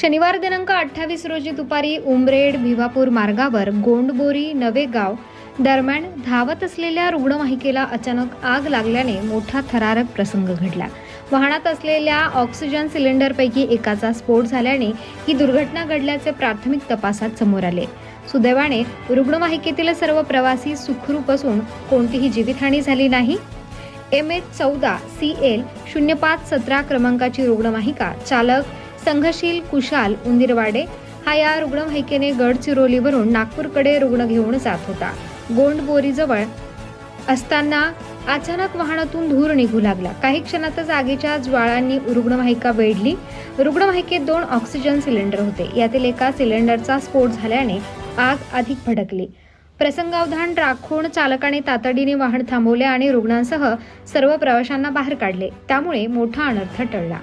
शनिवार दिनांक अठ्ठावीस रोजी दुपारी उमरेड भिवापूर मार्गावर गोंडबोरी नवेगाव दरम्यान धावत असलेल्या रुग्णवाहिकेला अचानक आग लागल्याने मोठा थरारक प्रसंग घडला. वाहनात असलेल्या ऑक्सिजन सिलेंडरपैकी एकाचा स्फोट झाल्याने ही दुर्घटना घडल्याचे प्राथमिक तपासात समोर आले. सुदैवाने रुग्णवाहिकेतील सर्व प्रवासी सुखरूप असून कोणतीही जीवितहानी झाली नाही. एम एच चौदा सी एल शून्य पाच सतरा क्रमांकाची रुग्णवाहिका चालक संघशील कुशाल उंदीरवाडे हा या रुग्णवाहिकेने गडचिरोलीवरून नागपूरकडे रुग्ण घेऊन जात होता. गोंडबोरीजवळ असताना अचानक वाहनातून धूर निघू लागला. काही क्षणातच आगीच्या ज्वाळांनी रुग्णवाहिका वेढली. रुग्णवाहिकेत दोन ऑक्सिजन सिलेंडर होते. यातील एका सिलेंडरचा स्फोट झाल्याने आग अधिक भडकली. प्रसंगावधान राखून चालकाने तातडीने वाहन थांबवले आणि रुग्णांसह सर्व प्रवाशांना बाहेर काढले. त्यामुळे मोठा अनर्थ टळला.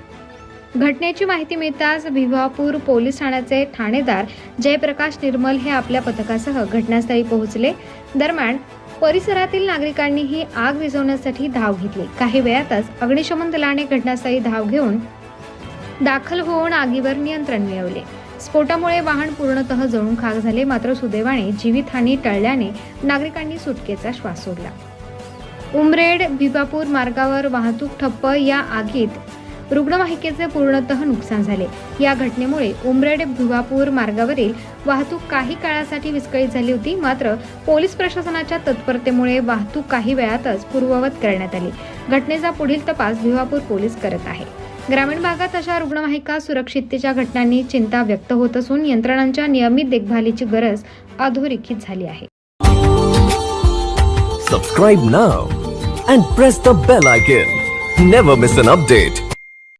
घटनेची माहिती मिळताच भिवापूर पोलीस ठाण्याचे ठाणेदार जयप्रकाश निर्मल हे आपल्या पथकासह घटनास्थळी पोहोचले. दरम्यान परिसरातील नागरिकांनीही आग विझवण्यासाठी धाव घेतली. काही वेळातच अग्निशमन दलाने घटनास्थळी धाव घेऊन दाखल होऊन आगीवर नियंत्रण मिळवले. स्फोटामुळे वाहन पूर्णतः जळून खाक झाले. मात्र सुदैवाने जीवितहानी टळल्याने नागरिकांनी सुटकेचा श्वास सोडला. उमरेड भिवापूर मार्गावर वाहतूक ठप्प या आगीत रुग्णवाहिकेचे पूर्णतः नुकसान झाले. या घटनेमुळे उमरेड भुवापूर मार्गावरील वाहतूक काही काळासाठी विस्कळीत झाली होती मात्र पोलीस प्रशासनाच्या तत्परतेमुळे वाहतूक काही वेळातच पूर्ववत करण्यात आली. घटनेचा पुढील तपास भिवापूर पोलीस करत आहे. ग्रामीण भागात अशा रुग्णवाहिका सुरक्षिततेच्या घटनांनी चिंता व्यक्त होत असून यंत्रणांच्या नियमित देखभालीची गरज अधोरेखित झाली आहे. Subscribe now and press the bell icon never miss an update